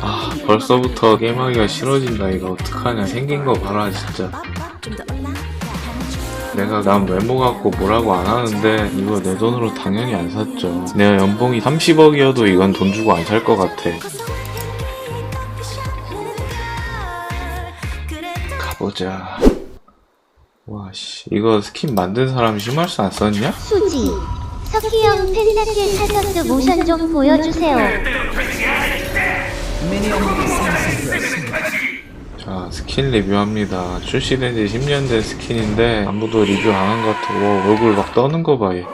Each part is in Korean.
아 벌써부터 게임하기가 싫어진다. 이거 어떡하냐. 생긴 거 봐라 진짜. 내가 난 외모 갖고 뭐라고 안 하는데 이거 내 돈으로 당연히 안 샀죠. 내가 연봉이 30억이어도 이건 돈 주고 안 살 것 같아. 가보자. 와씨. 이거 스킨 만든 사람 심할 수 안 썼냐? 수지, 석희 형 펜타킬 타서스 모션 좀 보여주세요. 자 스킨 리뷰합니다. 출시된 지 10년 된 스킨인데 아무도 리뷰 안 한 것 같아 와 얼굴 막 떠는 거 봐얘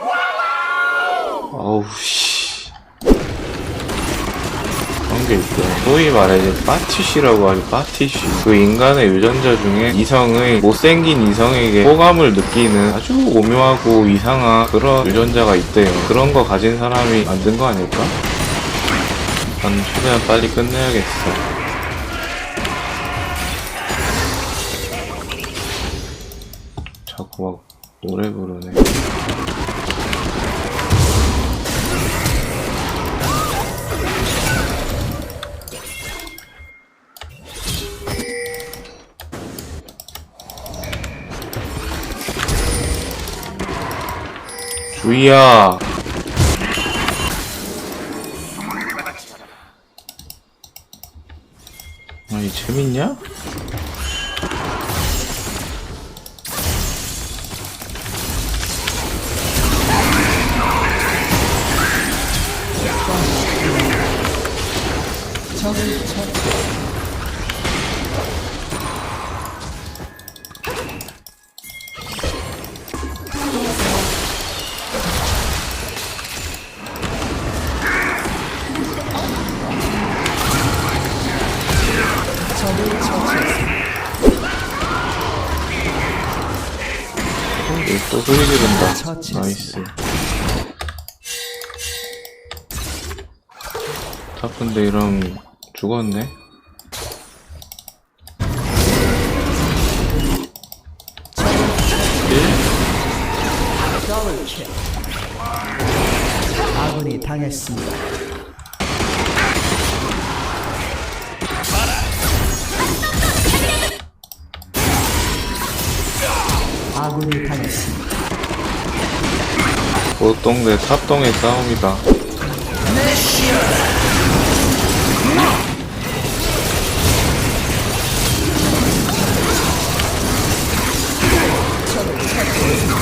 어우 씨 게 있고 소위 말해 파티쉬라고 하죠 파티쉬 그 인간의 유전자 중에 이성의 못생긴 이성에게 호감을 느끼는 아주 오묘하고 이상한 그런 유전자가 있대요. 그런 거 가진 사람이 만든 거 아닐까? 난 최대한 빨리 끝내야겠어. 자꾸 막 노래 부르네. 주희야. 아니 재밌냐? 또 소리 지른다. 나이스. 타픈데 이러면 죽었네. 아군이 당했습니다. 아군이 당했습니다. 보통 대 탑동의 싸움이다.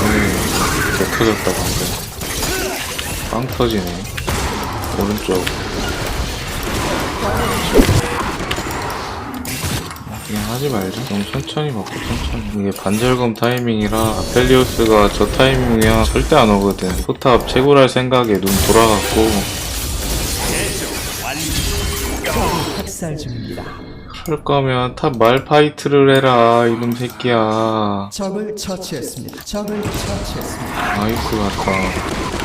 음, 개 터졌다 방금. 빵 터지네. 오른쪽. 그냥 하지 말자. 좀 천천히 먹고 천천히. 이게 반절검 타이밍이라 아펠리오스가 저 타이밍이야 절대 안 오거든. 포탑 채굴할 생각에 눈 돌아갔고 학살 중입니다. 그럴 거면 탑 말파이트를 해라 이놈 새끼야. 적을 처치했습니다. 적을 처치했습니다. 나이스 같다.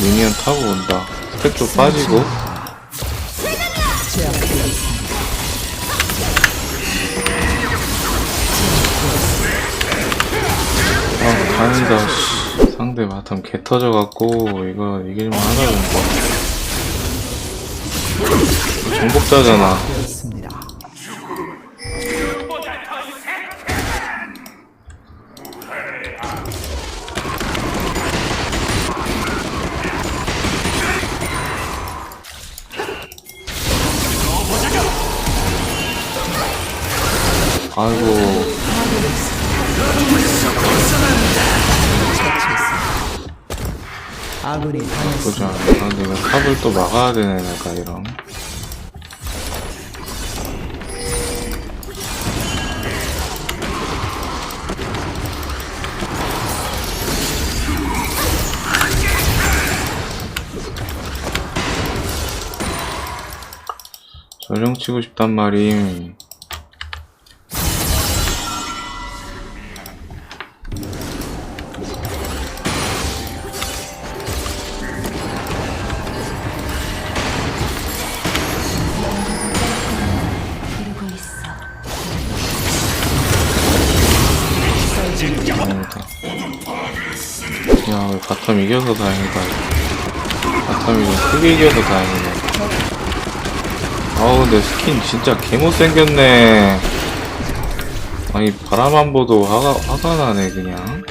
미니언 타고 온다. 스펙 좀 빠지고. 아, 다행이다. 씨. 상대 바텀 개 터져갖고, 이거 이길만 하다던데. 정복자잖아. 아군이 보자. 당했습니다. 아, 내가 탑을 또 막아야 되네, 내가 이런. 전령 치고 싶단 말임. 다행이다. 야, 우리 바텀 이겨서 다행이다. 바텀이 좀 크게 이겨서 다행이네. 아우, 근데 스킨 진짜 개못생겼네. 아니, 바라만 보도 화가, 화가 나네, 그냥.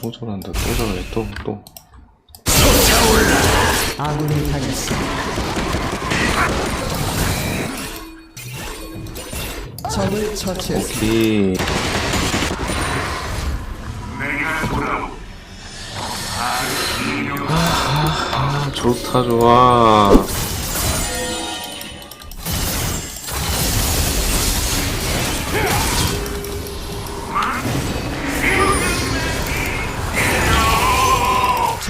또 저런다, 또 저래, 또, 또. 아군이 당했습니다. 적을 처치했습니다. 오케이. 아, 좋다, 좋아.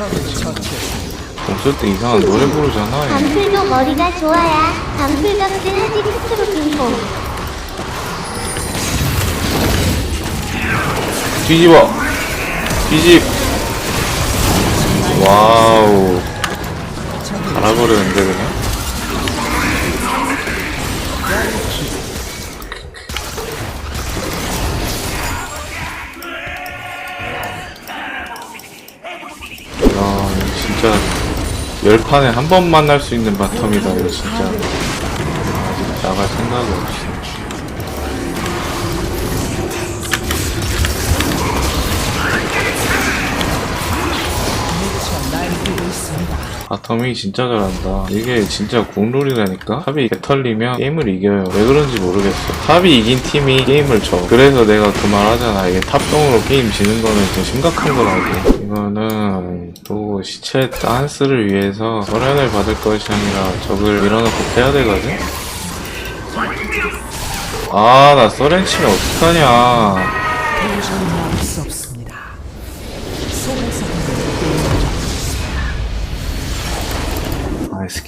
없을 때 이상한 노래 부르잖아. 얘. 방풀도 머리가 좋아야 덕질 하지 스스로 빙고 뒤집어! 뒤집! 와우. 갈아버리는데, 그냥? 진짜, 열 판에 한 번 만날 수 있는 바텀이다, 이거 진짜. 아직 나갈 생각이 없어. 바텀이 진짜 잘한다. 이게 진짜 국룰이라니까? 탑이 털리면 게임을 이겨요. 왜 그런지 모르겠어. 탑이 이긴 팀이 게임을 져. 그래서 내가 그 말 하잖아. 이게 탑동으로 게임 지는 거는 좀 심각한 거라고. 이거는 또 시체 댄스를 위해서 소련을 받을 것이 아니라 적을 밀어넣고 패야 되거든? 아, 나 소렌 치면 어떡하냐.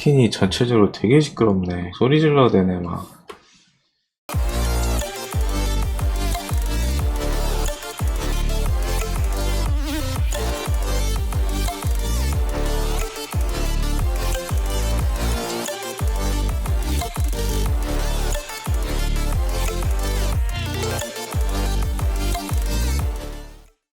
아, 스킨이 전체적으로 되게 시끄럽네. 소리 질러야 되네, 막.